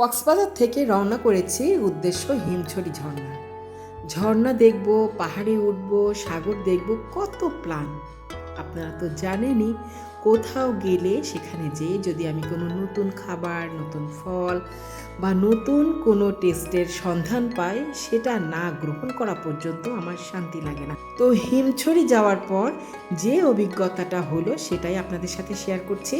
কক্সবাজার থেকে রওনা করেছি উদ্দেশ্য হিমছড়ি ঝর্ণা। ঝর্ণা দেখব, পাহাড়ে উঠব, সাগর দেখব, কত প্ল্যান আপনারা তো জানেনই, কোথাও গেলে সেখানে যেয়ে যদি আমি কোনো নতুন খাবার, নতুন ফল বা নতুন কোনো টেস্টের সন্ধান পাই, সেটা না গ্রহণ করা পর্যন্ত আমার শান্তি লাগে না। তো হিমছড়ি যাওয়ার পর যে অভিজ্ঞতাটা হলো সেটাই আপনাদের সাথে শেয়ার করছি।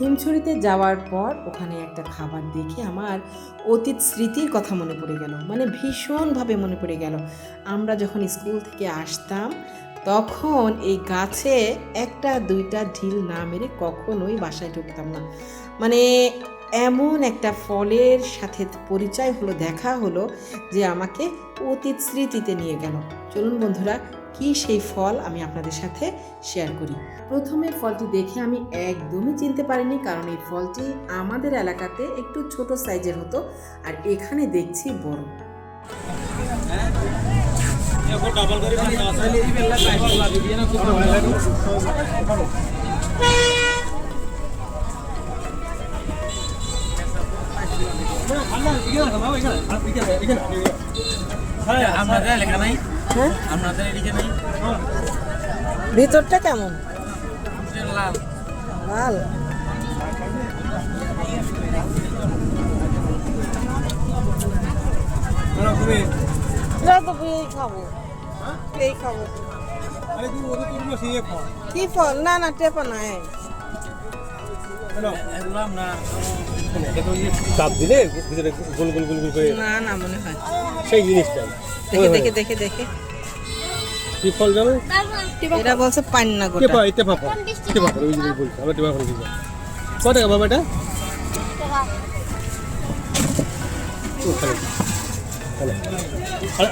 হিমছড়িতে যাওয়ার পর ওখানে একটা খাবার দেখে আমার অতীত স্মৃতির কথা মনে পড়ে গেল। মানে ভীষণভাবে মনে পড়ে গেল। আমরা যখন স্কুল থেকে আসতাম, তখন এই গাছে একটা দুইটা ঢিল না মেরে কখনোই বাসায় ঢুকতাম না। মানে এমন একটা ফলের সাথে পরিচয় হলো, দেখা হলো যে আমাকে অতীত স্মৃতিতে নিয়ে গেল। চলুন বন্ধুরা কি সেই ফল আমি আপনাদের সাথে শেয়ার করি। প্রথমে ফলটি দেখে আমি একদমই চিনতে পারিনি, কারণ এই ফলটি আমাদের এলাকাতে একটু ছোট সাইজের হতো আর এখানে দেখছি বড়। আপনাদের এলাকা নাই? হ্যাঁ? আপনাদের এদিকে নাই? ভিতরটা কেমন? লাল। খাব। এই খাব। কি ফল? না না টেপা নাই। চাপ দিলে ভিতরে গোল গোল গোল গোল করে না না মনে হয়। সেই জিনিসটা। দেখে দেখে দেখে দেখে। কি ফল এটা বলছে পান্না গোটা টেপা এই টেপা ফল টেপা ফল ওই যে বলছি আমরা টেপা ফল দিই কত টাকা বাবা এটা?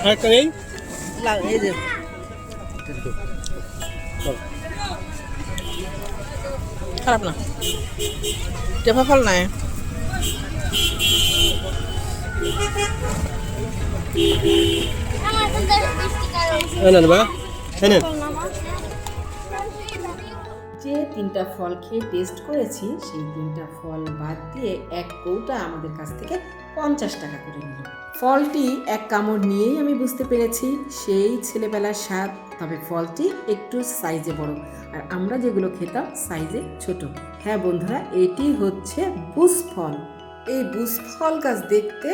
আরেকটা নেই? এই যে। খারাপ না। টেপা ফল নাই। না নেন বা এই নেন যে তিনটা ফল খেয়ে টেস্ট করেছি, সেই তিনটা ফল বাদ দিয়ে এক কৌটা আমাদের কাছ থেকে পঞ্চাশ টাকা করে নিল। ফলটি এক কামড় নিয়েই আমি বুঝতে পেরেছি, সেই ছেলেবেলার স্বাদ। তবে ফলটি একটু সাইজে বড়, আর আমরা যেগুলো খেতাম সাইজে ছোট। হ্যাঁ বন্ধুরা, এটি হচ্ছে বুস ফল। এই বুস ফল গাছ দেখতে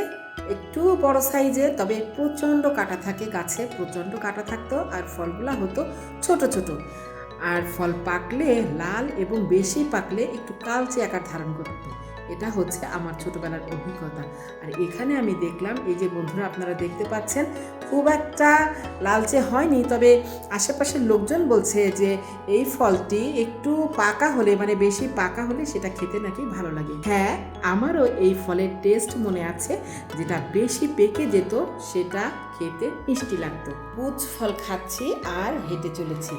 একটু বড় সাইজে তবে প্রচণ্ড কাটা থাকে গাছে, প্রচণ্ড কাটা থাকতো, আর ফলগুলো হতো ছোট ছোট। আর ফল পাকলে লাল এবং বেশি পাকলে একটু কালচে আকার ধারণ করত। এটা হচ্ছে আমার ছোটবেলার অভিজ্ঞতা। আর এখানে আমি দেখলাম, এই যে বন্ধুরা আপনারা দেখতে পাচ্ছেন, খুব একটা লালচে হয়নি, তবে আশেপাশের লোকজন বলছে যে এই ফলটি একটু পাকা হলে মানে বেশি পাকা হলে সেটা খেতে নাকি ভালো লাগে। হ্যাঁ আমারও এই ফলের টেস্ট মনে আছে, যেটা বেশি পেকে যেত, সেটা খেতে মিষ্টি লাগতো। পুচ ফল খাচ্ছি আর হেঁটে চলেছি।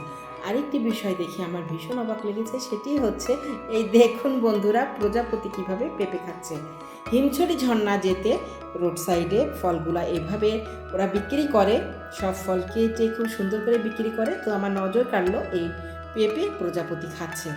আরেকটি বিষয় দেখে আমার ভীষণ অবাক লেগেছে, সেটি হচ্ছে, এই দেখুন বন্ধুরা প্রজাপতি কীভাবে পেঁপে খাচ্ছে। হিমছড়ি ঝর্ণা যেতে রোড সাইডে ফলগুলা এভাবে ওরা বিক্রি করে, সব ফল কেটে খুব সুন্দর করে বিক্রি করে, তো আমার নজর কাটলো এই পেঁপে প্রজাপতি খাচ্ছে।